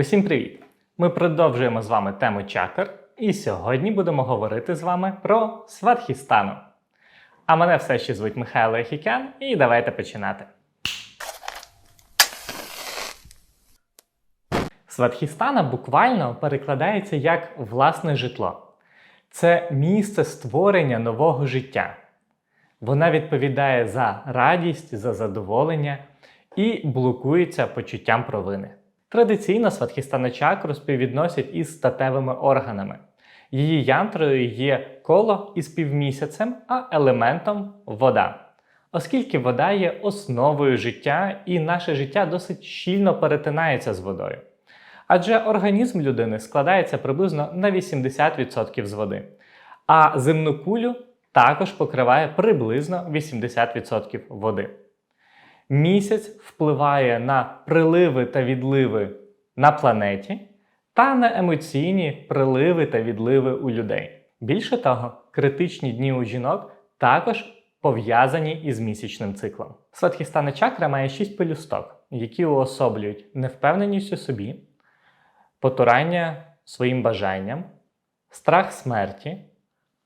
Усім привіт! Ми продовжуємо з вами тему чакр, і сьогодні будемо говорити з вами про Сватхістану. А мене все ще звуть Михайло Ехікян, і давайте починати. Сватхістана буквально перекладається як власне житло. Це місце створення нового життя. Вона відповідає за радість, за задоволення і блокується почуттям провини. Традиційно сватхістана чакру співвідносять із статевими органами. Її янтрою є коло із півмісяцем, а елементом вода. Оскільки вода є основою життя, і наше життя досить щільно перетинається з водою. Адже організм людини складається приблизно на 80% з води, а земну кулю також покриває приблизно 80% води. Місяць впливає на приливи та відливи на планеті та на емоційні приливи та відливи у людей. Більше того, критичні дні у жінок також пов'язані із місячним циклом. Сватхістана чакра має шість пелюсток, які уособлюють невпевненість у собі, потурання своїм бажанням, страх смерті,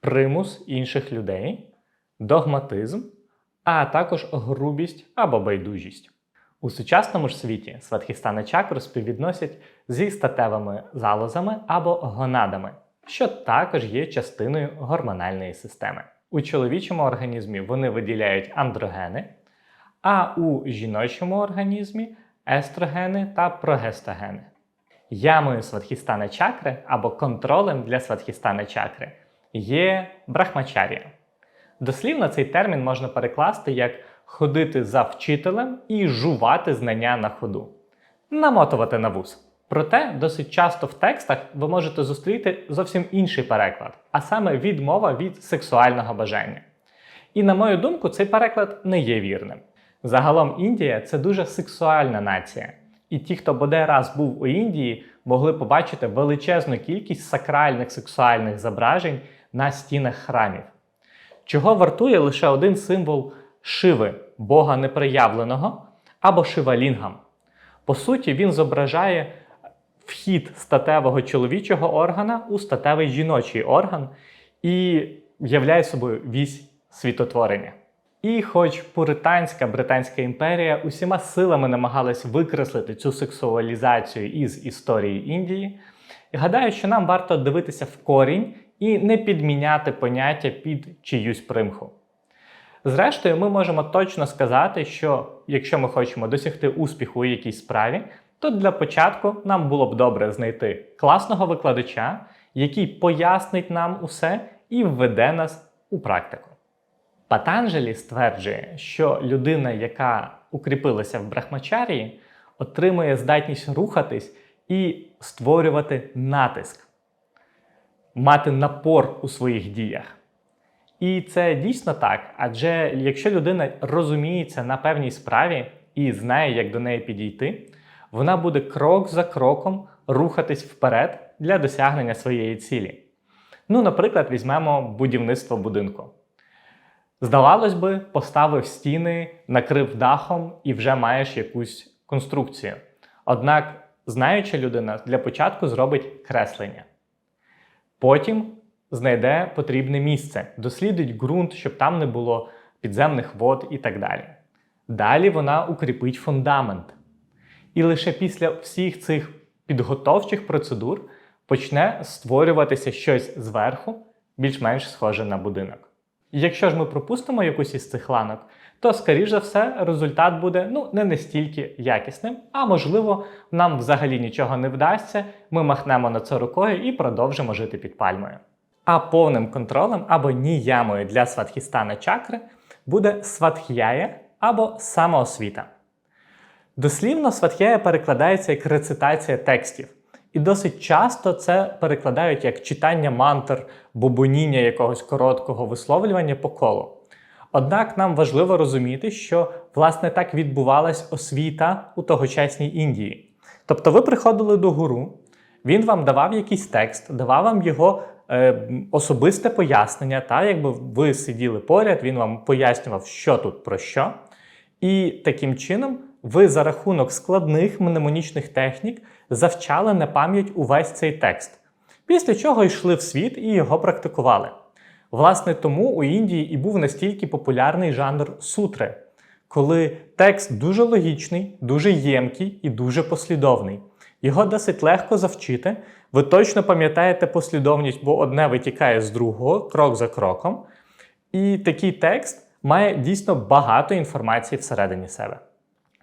примус інших людей, догматизм, а також грубість або байдужість. У сучасному ж світі сватхістана чакру співвідносять зі статевими залозами або гонадами, що також є частиною гормональної системи. У чоловічому організмі вони виділяють андрогени, а у жіночому організмі естрогени та прогестогени. Ямою сватхістана чакри або контролем для сватхістана чакри є брахмачарія. Дослівно цей термін можна перекласти як ходити за вчителем і жувати знання на ходу, намотувати на вуз. Проте досить часто в текстах ви можете зустріти зовсім інший переклад, а саме відмова від сексуального бажання. І на мою думку, цей переклад не є вірним. Загалом Індія це дуже сексуальна нація. І ті, хто бодай раз був у Індії, могли побачити величезну кількість сакральних сексуальних зображень на стінах храмів. Чого вартує лише один символ Шиви, Бога неприявленого, або Шивалінгам. По суті, він зображає вхід статевого чоловічого органа у статевий жіночий орган і являє собою вісь світотворення. І хоч Пуританська Британська імперія усіма силами намагалась викреслити цю сексуалізацію із історії Індії, гадаю, що нам варто дивитися в корінь і не підміняти поняття під чиюсь примху. Зрештою, ми можемо точно сказати, що якщо ми хочемо досягти успіху у якійсь справі, то для початку нам було б добре знайти класного викладача, який пояснить нам усе і введе нас у практику. Патанджелі стверджує, що людина, яка укріпилася в брахмачарії, отримує здатність рухатись і створювати натиск, мати напор у своїх діях. І це дійсно так. Адже якщо людина розуміється на певній справі і знає, як до неї підійти, вона буде крок за кроком рухатись вперед для досягнення своєї цілі. Ну, наприклад, візьмемо будівництво будинку. Здавалось би, поставив стіни, накрив дахом і вже маєш якусь конструкцію. Однак, знаюча людина для початку зробить креслення. Потім знайде потрібне місце, дослідить ґрунт, щоб там не було підземних вод і так далі. Далі вона укріпить фундамент. І лише після всіх цих підготовчих процедур почне створюватися щось зверху, більш-менш схоже на будинок. Якщо ж ми пропустимо якусь із цих ланок, то, скоріш за все, результат буде ну, не настільки якісним, а можливо, нам взагалі нічого не вдасться, ми махнемо на це рукою і продовжимо жити під пальмою. А повним контролем або ніямою для сватхістана чакри буде сватх'яя або самоосвіта. Дослівно сватх'яя перекладається як рецитація текстів. І досить часто це перекладають як читання мантр, бубоніння якогось короткого висловлювання по колу. Однак нам важливо розуміти, що власне так відбувалась освіта у тогочасній Індії. Тобто ви приходили до гуру, він вам давав якийсь текст, давав вам його е, особисте пояснення, та якби ви сиділи поряд, він вам пояснював, що тут про що. І таким чином ви за рахунок складних мнемонічних технік завчали на пам'ять увесь цей текст, після чого йшли в світ і його практикували. Власне, тому у Індії і був настільки популярний жанр сутри, коли текст дуже логічний, дуже ємкий і дуже послідовний. Його досить легко завчити. Ви точно пам'ятаєте послідовність, бо одне витікає з другого, крок за кроком. І такий текст має дійсно багато інформації всередині себе.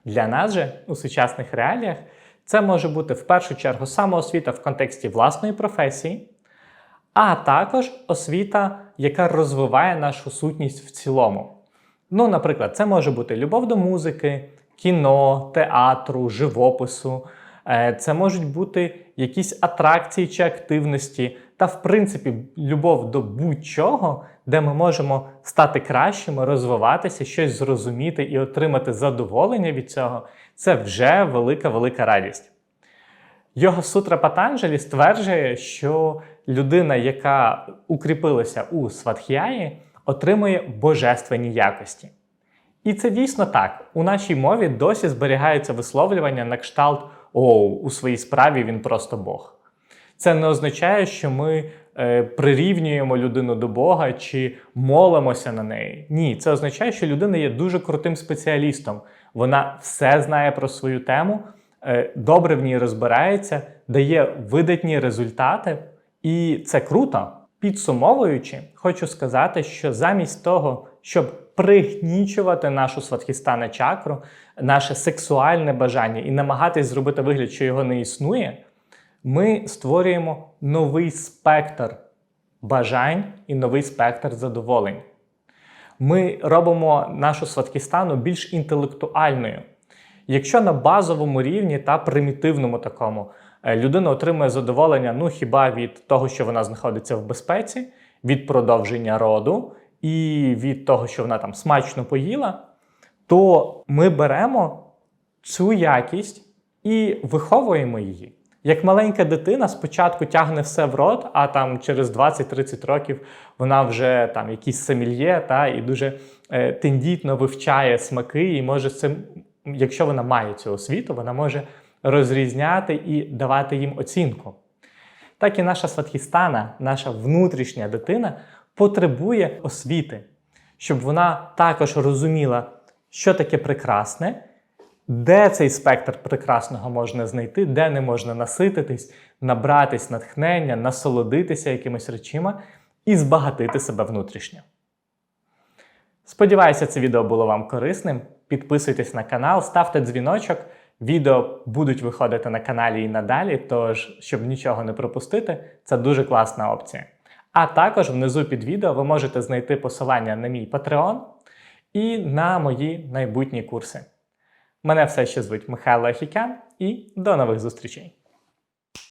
Для нас же у сучасних реаліях це може бути в першу чергу самоосвіта в контексті власної професії, а також освіта, яка розвиває нашу сутність в цілому. Ну, наприклад, це може бути любов до музики, кіно, театру, живопису. Е, Це можуть бути якісь атракції чи активності, та, в принципі, любов до будь-чого, де ми можемо стати кращими, розвиватися, щось зрозуміти і отримати задоволення від цього, це вже велика велика радість. Йога Сутра Патанджалі стверджує, що людина, яка укріпилася у сватхяї, отримує божественні якості. І це дійсно так. У нашій мові досі зберігаються висловлювання на кшталт Оу, у своїй справі він просто Бог. Це не означає, що ми прирівнюємо людину до Бога чи молимося на неї. Ні, це означає, що людина є дуже крутим спеціалістом. Вона все знає про свою тему, е, добре в ній розбирається, дає видатні результати, і це круто. Підсумовуючи, хочу сказати, що замість того, щоб пригнічувати нашу сватхістана чакру, наше сексуальне бажання і намагатись зробити вигляд, що його не існує, ми створюємо новий спектр бажань і новий спектр задоволень. Ми робимо нашу сватхістану більш інтелектуальною. Якщо на базовому рівні та примітивному такому е, людина отримує задоволення ну хіба від того, що вона знаходиться в безпеці, від продовження роду і від того, що вона там смачно поїла, то ми беремо цю якість і виховуємо її. Як маленька дитина спочатку тягне все в рот, а там через 20-30 років вона вже там якісь семільє та і дуже е, тендітно вивчає смаки, і може цим, якщо вона має цю освіту, вона може розрізняти і давати їм оцінку. Так і наша сватхістана, наша внутрішня дитина потребує освіти, щоб вона також розуміла, що таке прекрасне, де цей спектр прекрасного можна знайти, де не можна насититись, набратись натхнення, насолодитися якимись речима і збагатити себе внутрішньо. Сподіваюся, це відео було вам корисним. Підписуйтесь на канал, ставте дзвіночок. Відео будуть виходити на каналі і надалі, тож, щоб нічого не пропустити, це дуже класна опція. А також внизу під відео ви можете знайти посилання на мій Patreon і на мої майбутні курси. Мене все ще звуть Михайло Ахікян, і до нових зустрічей!